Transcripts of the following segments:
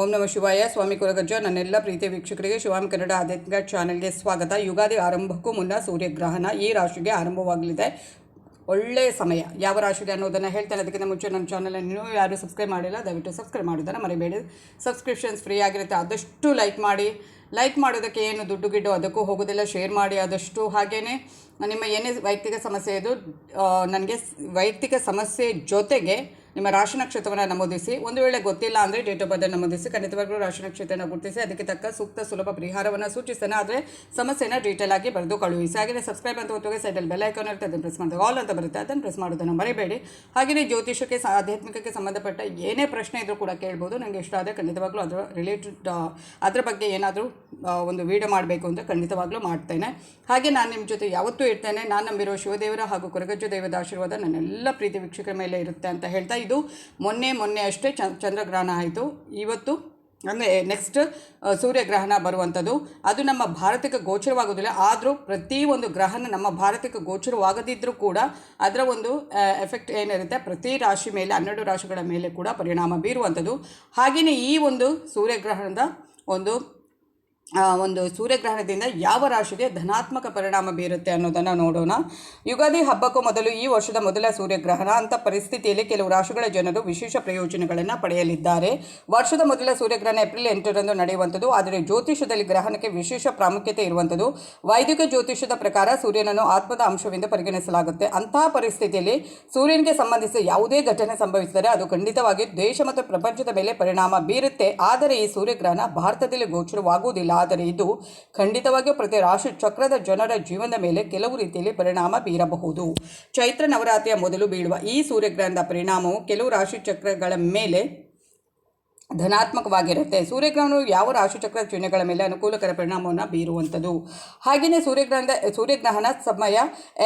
ಓಂ ನಮ ಶಿವಾಯ. ಸ್ವಾಮಿ ಕುಲಗಜ್ಜ, ನನ್ನೆಲ್ಲ ಪ್ರೀತಿ ವೀಕ್ಷಕರಿಗೆ ಶಿವಾಮಿ ಕನ್ನಡ ಆಧ್ಯಾತ್ಮಿಕ ಚಾನೆಲ್ಗೆ ಸ್ವಾಗತ. ಯುಗಾದಿ ಆರಂಭಕ್ಕೂ ಮುನ್ನ ಸೂರ್ಯಗ್ರಹಣ ಈ ರಾಶಿಗೆ ಆರಂಭವಾಗಲಿದೆ. ಒಳ್ಳೆಯ ಸಮಯ. ಯಾವ ರಾಶಿಗೆ ಅನ್ನೋದನ್ನು ಹೇಳ್ತಾರೆ ಅದಕ್ಕಿಂತ ಮುಂಚೆ ನಮ್ಮ ಚಾನಲನ್ನು ನೀವು ಯಾರು ಸಬ್ಸ್ಕ್ರೈಬ್ ಮಾಡಿಲ್ಲ, ದಯವಿಟ್ಟು ಸಬ್ಸ್ಕ್ರೈಬ್ ಮಾಡೋದನ್ನು ಮರಿಬೇಡಿ. ಸಬ್ಸ್ಕ್ರಿಪ್ಷನ್ಸ್ ಫ್ರೀ ಆಗಿರುತ್ತೆ, ಆದಷ್ಟು ಲೈಕ್ ಮಾಡಿ. ಲೈಕ್ ಮಾಡೋದಕ್ಕೆ ಏನು ದುಡ್ಡು ಗಿಡ್ಡು ಅದಕ್ಕೂ ಹೋಗೋದಿಲ್ಲ ಶೇರ್ ಮಾಡಿ ಆದಷ್ಟು ಹಾಗೆಯೇ ನಿಮ್ಮ ಏನೇ ವೈಯಕ್ತಿಕ ಸಮಸ್ಯೆ ಇದು ನನಗೆ ವೈಯಕ್ತಿಕ ಸಮಸ್ಯೆ ಜೊತೆಗೆ ನಿಮ್ಮ ರಾಶಿ ನಕ್ಷತ್ರವನ್ನು ನಮೂದಿಸಿ. ಒಂದು ವೇಳೆ ಗೊತ್ತಿಲ್ಲ ಅಂದರೆ ಡೇಟ್ ಆಫ್ ಬರ್ತ್ ನಮೂದಿಸಿ. ಖಂಡಿತವಾಗ್ಲೂ ರಾಶಿ ನಕ್ಷತ್ರನ ಗುರುತಿಸಿ. ಅದಕ್ಕೆ ತಕ್ಕ ಸೂಕ್ತ ಸುಲಭ ಪರಿಹಾರವನ್ನು ಸೂಚಿಸ್ತಾನೆ ಆದರೆ ಸಮಸ್ಯೆನ ಡೀಟೇಲ್ ಆಗಿ ಬರೆದು ಕಳುಹಿಸಿ. ಹಾಗೆಯೇ ಸಬ್ಸ್ಕ್ರೈಬ್ ಅಂತ ಹೊತ್ತಿಗೆ ಸೈಡಲ್ಲಿ ಬೆಲ್ ಐಕಾನ್ ಇರುತ್ತೆ, ಅದನ್ನು ಪ್ರೆಸ್ ಮಾಡಿದಾಗ ಆಲ್ ಅಂತ ಬರುತ್ತೆ, ಅದನ್ನು ಪ್ರೆಸ್ ಮಾಡೋದನ್ನು ಮರಿಬೇಡಿ. ಹಾಗೆಯೇ ಜ್ಯೋತಿಷಕ್ಕೆ ಆಧ್ಯಾತ್ಮಿಕಕ್ಕೆ ಸಂಬಂಧಪಟ್ಟ ಏನೇ ಪ್ರಶ್ನೆ ಇದ್ರೂ ಕೂಡ ಕೇಳ್ಬೋದು. ನನಗೆ ಇಷ್ಟ ಆದರೆ ಖಂಡಿತವಾಗ್ಲೂ ಅದರ ರಿಲೇಟೆಡ್ ಅದರ ಬಗ್ಗೆ ಏನಾದರೂ ಒಂದು ವಿಡಿಯೋ ಮಾಡಬೇಕು ಅಂತ ಖಂಡಿತವಾಗ್ಲೂ ಮಾಡ್ತೇನೆ. ಹಾಗೆ ನಾನು ನಿಮ್ಮ ಜೊತೆ ಯಾವತ್ತೂ ಇರ್ತೇನೆ. ನಾನು ನಂಬಿರೋ ಶಿವದೇವರ ಹಾಗೂ ಕೊರಗಜ್ಜು ದೇವದ ಆಶೀರ್ವಾದ ನನ್ನೆಲ್ಲ ಪ್ರೀತಿ ವೀಕ್ಷಕರ ಮೇಲೆ ಇರುತ್ತೆ ಅಂತ ಹೇಳ್ತಾ ಇದು ಮೊನ್ನೆ ಮೊನ್ನೆ ಅಷ್ಟೇ ಚಂದ್ರಗ್ರಹಣ ಆಯಿತು. ಇವತ್ತು, ಅಂದರೆ ನೆಕ್ಸ್ಟ್ ಸೂರ್ಯಗ್ರಹಣ ಬರುವಂಥದ್ದು ಅದು ನಮ್ಮ ಭಾರತಕ್ಕೆ ಗೋಚರವಾಗೋದಿಲ್ಲ ಆದರೂ ಪ್ರತಿ ಒಂದು ಗ್ರಹಣ ನಮ್ಮ ಭಾರತಕ್ಕೆ ಗೋಚರವಾಗದಿದ್ದರೂ ಕೂಡ ಅದರ ಒಂದು ಎಫೆಕ್ಟ್ ಏನಿರುತ್ತೆ? ಪ್ರತಿ ರಾಶಿ ಮೇಲೆ, ಹನ್ನೆರಡು ರಾಶಿಗಳ ಮೇಲೆ ಕೂಡ ಪರಿಣಾಮ ಬೀರುವಂಥದ್ದು ಹಾಗೆಯೇ ಈ ಒಂದು ಸೂರ್ಯಗ್ರಹಣದ ಒಂದು ಒಂದು ಸೂರ್ಯಗ್ರಹಣದಿಂದ ಯಾವ ರಾಶಿಗೆ ಧನಾತ್ಮಕ ಪರಿಣಾಮ ಬೀರುತ್ತೆ ಅನ್ನೋದನ್ನು ನೋಡೋಣ. ಯುಗಾದಿ ಹಬ್ಬಕ್ಕೂ ಮೊದಲು ಈ ವರ್ಷದ ಮೊದಲ ಸೂರ್ಯಗ್ರಹಣ ಅಂತ ಪರಿಸ್ಥಿತಿಯಲ್ಲಿ ಕೆಲವು ರಾಶಿಗಳ ಜನರು ವಿಶೇಷ ಪ್ರಯೋಜನಗಳನ್ನು ಪಡೆಯಲಿದ್ದಾರೆ. ವರ್ಷದ ಮೊದಲ ಸೂರ್ಯಗ್ರಹಣ ಏಪ್ರಿಲ್ ಎಂಟರಂದು ನಡೆಯುವಂಥದ್ದು. ಆದರೆ ಜ್ಯೋತಿಷದಲ್ಲಿ ಗ್ರಹಣಕ್ಕೆ ವಿಶೇಷ ಪ್ರಾಮುಖ್ಯತೆ ಇರುವಂಥದ್ದು. ವೈದಿಕ ಜ್ಯೋತಿಷದ ಪ್ರಕಾರ ಸೂರ್ಯನನ್ನು ಆತ್ಮದ ಅಂಶವೆಂದು ಪರಿಗಣಿಸಲಾಗುತ್ತೆ. ಅಂತಹ ಪರಿಸ್ಥಿತಿಯಲ್ಲಿ ಸೂರ್ಯನಿಗೆ ಸಂಬಂಧಿಸಿದ ಯಾವುದೇ ಘಟನೆ ಸಂಭವಿಸಿದರೆ ಅದು ಖಂಡಿತವಾಗಿ ದೇಶ ಮತ್ತು ಪ್ರಪಂಚದ ಮೇಲೆ ಪರಿಣಾಮ ಬೀರುತ್ತೆ. ಆದರೆ ಈ ಸೂರ್ಯಗ್ರಹಣ ಭಾರತದಲ್ಲಿ ಗೋಚರವಾಗುವುದಿಲ್ಲ. ಆದರೆ ಇದು ಖಂಡಿತವಾಗಿಯೂ ಪ್ರತಿ ರಾಶಿ ಚಕ್ರದ ಜನರ ಜೀವನದ ಮೇಲೆ ಕೆಲವು ರೀತಿಯಲ್ಲಿ ಪರಿಣಾಮ ಬೀರಬಹುದು. ಚೈತ್ರ ನವರಾತ್ರಿಯ ಮೊದಲು ಬೀಳುವ ಈ ಸೂರ್ಯಗ್ರಹಣದ ಪರಿಣಾಮವು ಕೆಲವು ರಾಶಿ ಚಕ್ರಗಳ ಮೇಲೆ ಧನಾತ್ಮಕವಾಗಿರುತ್ತೆ. ಸೂರ್ಯಗ್ರಹಣವು ಯಾವ ರಾಶಿಚಕ್ರ ಚಿಹ್ನೆಗಳ ಮೇಲೆ ಅನುಕೂಲಕರ ಪರಿಣಾಮವನ್ನು ಬೀರುವಂಥದ್ದು? ಹಾಗೆಯೇ ಸೂರ್ಯಗ್ರಹಣದ, ಸೂರ್ಯಗ್ರಹಣ ಸಮಯ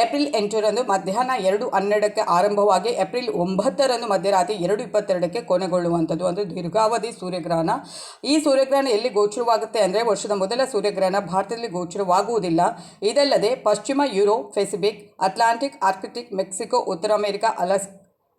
ಏಪ್ರಿಲ್ ಎಂಟರಂದು ಮಧ್ಯಾಹ್ನ ಎರಡು ಹನ್ನೆರಡಕ್ಕೆ ಆರಂಭವಾಗಿ ಏಪ್ರಿಲ್ ಒಂಬತ್ತರಂದು ಮಧ್ಯರಾತ್ರಿ ಎರಡು ಇಪ್ಪತ್ತೆರಡಕ್ಕೆ ಕೊನೆಗೊಳ್ಳುವಂಥದ್ದು. ಅಂದರೆ ದೀರ್ಘಾವಧಿ ಸೂರ್ಯಗ್ರಹಣ. ಈ ಸೂರ್ಯಗ್ರಹಣ ಎಲ್ಲಿ ಗೋಚರವಾಗುತ್ತೆ ಅಂದರೆ ವರ್ಷದ ಮೊದಲ ಸೂರ್ಯಗ್ರಹಣ ಭಾರತದಲ್ಲಿ ಗೋಚರವಾಗುವುದಿಲ್ಲ. ಇದಲ್ಲದೆ ಪಶ್ಚಿಮ Europe, Pacific, Atlantic, Arctic, Mexico, ಉತ್ತರ ಅಮೆರಿಕ, ಅಲಸ್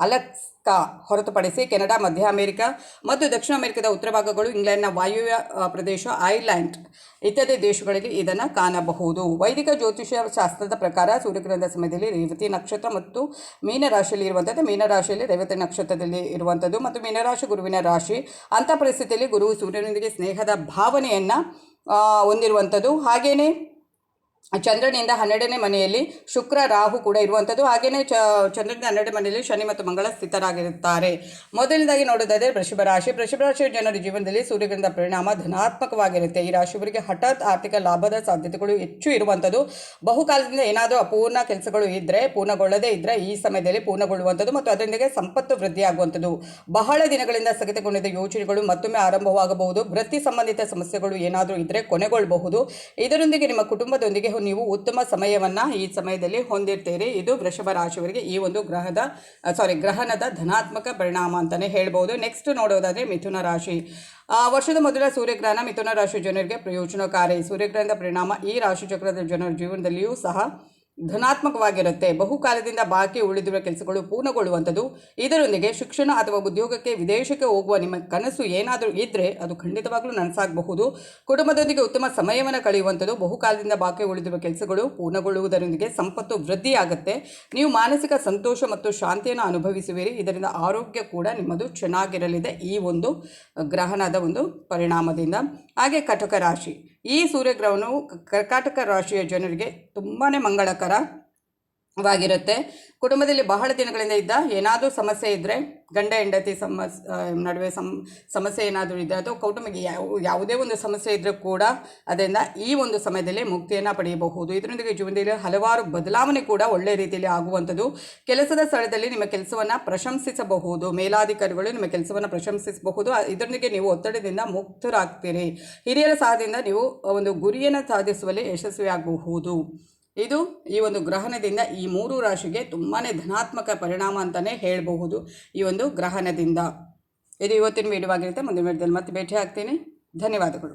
ಅಲಸ್ಕಾ ಹೊರತುಪಡಿಸಿ ಕೆನಡಾ, ಮಧ್ಯ ಅಮೆರಿಕ ಮತ್ತು ದಕ್ಷಿಣ ಅಮೆರಿಕದ ಉತ್ತರ ಭಾಗಗಳು, ಇಂಗ್ಲೆಂಡ್ನ ವಾಯುವ್ಯ ಪ್ರದೇಶ ಐಲ್ಯಾಂಡ್ ಇತ್ಯಾದಿ ದೇಶಗಳಲ್ಲಿ ಇದನ್ನು ಕಾಣಬಹುದು. ವೈದಿಕ ಜ್ಯೋತಿಷ ಶಾಸ್ತ್ರದ ಪ್ರಕಾರ ಸೂರ್ಯಗ್ರಹಣದ ಸಮಯದಲ್ಲಿ ರೇವತಿ ನಕ್ಷತ್ರ ಮತ್ತು ಮೀನರಾಶಿಯಲ್ಲಿ ಇರುವಂಥದ್ದು, ಮೀನರಾಶಿಯಲ್ಲಿ ರೇವತಿ ನಕ್ಷತ್ರದಲ್ಲಿ ಇರುವಂಥದ್ದು ಮತ್ತು ಮೀನರಾಶಿ ಗುರುವಿನ ರಾಶಿ. ಅಂಥ ಪರಿಸ್ಥಿತಿಯಲ್ಲಿ ಗುರು ಸೂರ್ಯನೊಂದಿಗೆ ಸ್ನೇಹದ ಭಾವನೆಯನ್ನು ಹೊಂದಿರುವಂಥದ್ದು. ಹಾಗೆಯೇ ಚಂದ್ರನಿಂದ ಹನ್ನೆರಡನೇ ಮನೆಯಲ್ಲಿ ಶುಕ್ರ, ರಾಹು ಕೂಡ ಇರುವಂಥದ್ದು. ಹಾಗೆಯೇ ಚ, ಚಂದ್ರನಿಂದ ಹನ್ನೆರಡನೇ ಮನೆಯಲ್ಲಿ ಶನಿ ಮತ್ತು ಮಂಗಳ ಸ್ಥಿತರಾಗಿರುತ್ತಾರೆ. ಮೊದಲನೇದಾಗಿ ನೋಡೋದಾದರೆ ವೃಷಭ ರಾಶಿ. ವೃಷಭ ರಾಶಿಯ ಜನರ ಜೀವನದಲ್ಲಿ ಸೂರ್ಯಗ್ರಹಣದ ಪರಿಣಾಮ ಧನಾತ್ಮಕವಾಗಿರುತ್ತೆ. ಈ ರಾಶಿಯವರಿಗೆ ಹಠಾತ್ ಆರ್ಥಿಕ ಲಾಭದ ಸಾಧ್ಯತೆಗಳು ಹೆಚ್ಚು ಇರುವಂಥದ್ದು. ಬಹುಕಾಲದಿಂದ ಏನಾದರೂ ಅಪೂರ್ಣ ಕೆಲಸಗಳು ಇದ್ದರೆ ಪೂರ್ಣಗೊಳ್ಳದೇ ಇದ್ದರೆ ಈ ಸಮಯದಲ್ಲಿ ಪೂರ್ಣಗೊಳ್ಳುವಂಥದ್ದು ಮತ್ತು ಅದರೊಂದಿಗೆ ಸಂಪತ್ತು ವೃದ್ಧಿಯಾಗುವಂಥದ್ದು ಬಹಳ ದಿನಗಳಿಂದ ಸ್ಥಗಿತಗೊಂಡಿದ್ದ ಯೋಜನೆಗಳು ಮತ್ತೊಮ್ಮೆ ಆರಂಭವಾಗಬಹುದು. ವೃತ್ತಿ ಸಂಬಂಧಿತ ಸಮಸ್ಯೆಗಳು ಏನಾದರೂ ಇದ್ದರೆ ಕೊನೆಗೊಳ್ಳಬಹುದು. ಇದರೊಂದಿಗೆ ನಿಮ್ಮ ಕುಟುಂಬದೊಂದಿಗೆ ನೀವು ಉತ್ತಮ ಸಮಯವನ್ನು ಈ ಸಮಯದಲ್ಲಿ ಹೊಂದಿರ್ತೀರಿ. ಇದು ವೃಷಭ ರಾಶಿಯವರಿಗೆ ಈ ಒಂದು ಗ್ರಹದ ಸಾರಿ ಗ್ರಹಣದ ಧನಾತ್ಮಕ ಪರಿಣಾಮ ಅಂತಲೇ ಹೇಳ್ಬೋದು. ನೆಕ್ಸ್ಟ್ ನೋಡೋದಾದರೆ ಮಿಥುನ ರಾಶಿ. ವರ್ಷದ ಮೊದಲ ಸೂರ್ಯಗ್ರಹಣ ಮಿಥುನ ರಾಶಿ ಜನರಿಗೆ ಪ್ರಯೋಜನಕಾರಿ. ಸೂರ್ಯಗ್ರಹಣದ ಪರಿಣಾಮ ಈ ರಾಶಿ ಚಕ್ರದ ಜನರ ಜೀವನದಲ್ಲಿಯೂ ಸಹ ಧನಾತ್ಮಕವಾಗಿರುತ್ತೆ. ಬಹುಕಾಲದಿಂದ ಬಾಕಿ ಉಳಿದಿರುವ ಕೆಲಸಗಳು ಪೂರ್ಣಗೊಳ್ಳುವಂಥದ್ದು. ಇದರೊಂದಿಗೆ ಶಿಕ್ಷಣ ಅಥವಾ ಉದ್ಯೋಗಕ್ಕೆ ವಿದೇಶಕ್ಕೆ ಹೋಗುವ ನಿಮ್ಮ ಕನಸು ಏನಾದರೂ ಇದ್ದರೆ ಅದು ಖಂಡಿತವಾಗಲೂ ನನಸಾಗಬಹುದು. ಕುಟುಂಬದೊಂದಿಗೆ ಉತ್ತಮ ಸಮಯವನ್ನು ಕಳೆಯುವಂಥದ್ದು ಬಹುಕಾಲದಿಂದ ಬಾಕಿ ಉಳಿದಿರುವ ಕೆಲಸಗಳು ಪೂರ್ಣಗೊಳ್ಳುವುದರೊಂದಿಗೆ ಸಂಪತ್ತು ವೃದ್ಧಿಯಾಗುತ್ತೆ ನೀವು ಮಾನಸಿಕ ಸಂತೋಷ ಮತ್ತು ಶಾಂತಿಯನ್ನು ಅನುಭವಿಸುವಿರಿ. ಇದರಿಂದ ಆರೋಗ್ಯ ಕೂಡ ನಿಮ್ಮದು ಚೆನ್ನಾಗಿರಲಿದೆ. ಈ ಒಂದು ಗ್ರಹಣದ ಒಂದು ಪರಿಣಾಮದಿಂದ. ಹಾಗೆ ಕಟಕ ರಾಶಿ. ಈ ಸೂರ್ಯಗ್ರಹಣವು ಕರ್ಕಾಟಕ ರಾಶಿಯ ಜನರಿಗೆ ತುಂಬಾ ಮಂಗಳಕರವಾಗಿರುತ್ತೆ ಕುಟುಂಬದಲ್ಲಿ ಬಹಳ ದಿನಗಳಿಂದ ಇದ್ದ ಏನಾದರೂ ಸಮಸ್ಯೆ ಇದ್ದರೆ ಗಂಡ, ಹೆಂಡತಿ ಸಮಸ್ ನಡುವೆ ಸಮ್, ಸಮಸ್ಯೆ ಏನಾದರೂ ಇದ್ದರೆ ಅಥವಾ ಕೌಟುಂಬಿಕ ಯಾವ, ಯಾವುದೇ ಒಂದು ಸಮಸ್ಯೆ ಇದ್ದರೂ ಕೂಡ ಅದರಿಂದ ಈ ಒಂದು ಸಮಯದಲ್ಲಿ ಮುಕ್ತಿಯನ್ನು ಪಡೆಯಬಹುದು. ಇದರೊಂದಿಗೆ ಜೀವನದಲ್ಲಿ ಹಲವಾರು ಬದಲಾವಣೆ ಕೂಡ ಒಳ್ಳೆಯ ರೀತಿಯಲ್ಲಿ ಆಗುವಂಥದ್ದು. ಕೆಲಸದ ಸ್ಥಳದಲ್ಲಿ ನಿಮ್ಮ ಕೆಲಸವನ್ನು ಪ್ರಶಂಸಿಸಬಹುದು. ಮೇಲಾಧಿಕಾರಿಗಳು ನಿಮ್ಮ ಕೆಲಸವನ್ನು ಪ್ರಶಂಸಿಸಬಹುದು. ಇದರೊಂದಿಗೆ ನೀವು ಒತ್ತಡದಿಂದ ಮುಕ್ತರಾಗ್ತೀರಿ. ಹಿರಿಯರ ಸಹಾಯದಿಂದ ನೀವು ಒಂದು ಗುರಿಯನ್ನು ಸಾಧಿಸುವಲ್ಲಿ ಯಶಸ್ವಿಯಾಗಬಹುದು. ಇದು ಈ ಒಂದು ಗ್ರಹಣದಿಂದ ಈ ಮೂರು ರಾಶಿಗೆ ತುಂಬಾ ಧನಾತ್ಮಕ ಪರಿಣಾಮ ಅಂತಲೇ ಹೇಳಬಹುದು ಈ ಒಂದು ಗ್ರಹಣದಿಂದ. ಇದು ಇವತ್ತಿನ ವಿಡಿಯೋ ಆಗಿರುತ್ತೆ, ಮುಂದಿನ ವಿಡಿಯೋದಲ್ಲಿ ಮತ್ತೆ ಭೇಟಿ ಆಗ್ತೀನಿ ಧನ್ಯವಾದಗಳು.